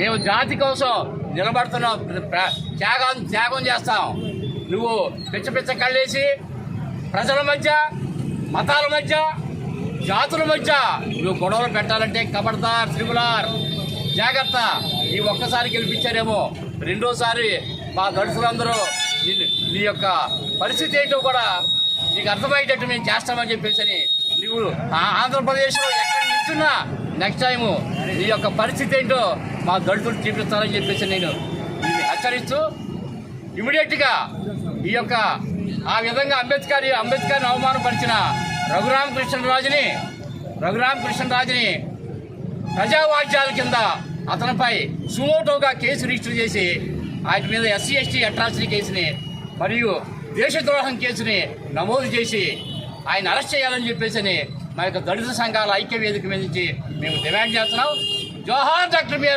మేము జాతి కోసం నిలబడుతున్నాం. ప్ర- త్యాగం త్యాగం చేస్తాం. నువ్వు పిచ్చ పిచ్చ కళ్ళేసి ప్రజల మధ్య మతాల మధ్య జాతుల మధ్య నువ్వు గొడవలు పెట్టాలంటే కబడ్దార్ త్రిపులార్. జాగ్రత్త. ఈ ఒక్కసారి గెలిపించారేమో. రెండోసారి మా దళితులందరూ నిన్ను నీ యొక్క పరిస్థితి ఏంటో కూడా నీకు అర్థమయ్యేటట్టు మేము చేస్తామని చెప్పేసి అని నువ్వు ఆ- ఆంధ్రప్రదేశ్లో ఎక్కడ నిల్చున్నా నెక్స్ట్ టైము నీ యొక్క పరిస్థితి ఏంటో మా దళితులు చూపిస్తారని చెప్పేసి నేను హెచ్చరిస్తూ ఇమీడియట్గా ఈ యొక్క ఆ విధంగా అంబేద్కర్ అంబేద్కర్ని అవమానపరిచిన రఘురామ కృష్ణరాజుని రఘురామ కృష్ణరాజుని ప్రజావాజ్యాల కింద అతనిపై సుమోటోగా కేసు రిజిస్టర్ చేసి ఆయన మీద ఎస్సీ ఎస్టీ అట్రాసిటీ కేసుని మరియు దేశద్రోహం కేసుని నమోదు చేసి ఆయన అరెస్ట్ చేయాలని చెప్పేసి మా యొక్క దళిత సంఘాల ఐక్య వేదిక మీద నుంచి మేము డిమాండ్ చేస్తున్నాం. జోహార్ డాక్టర్ మీరు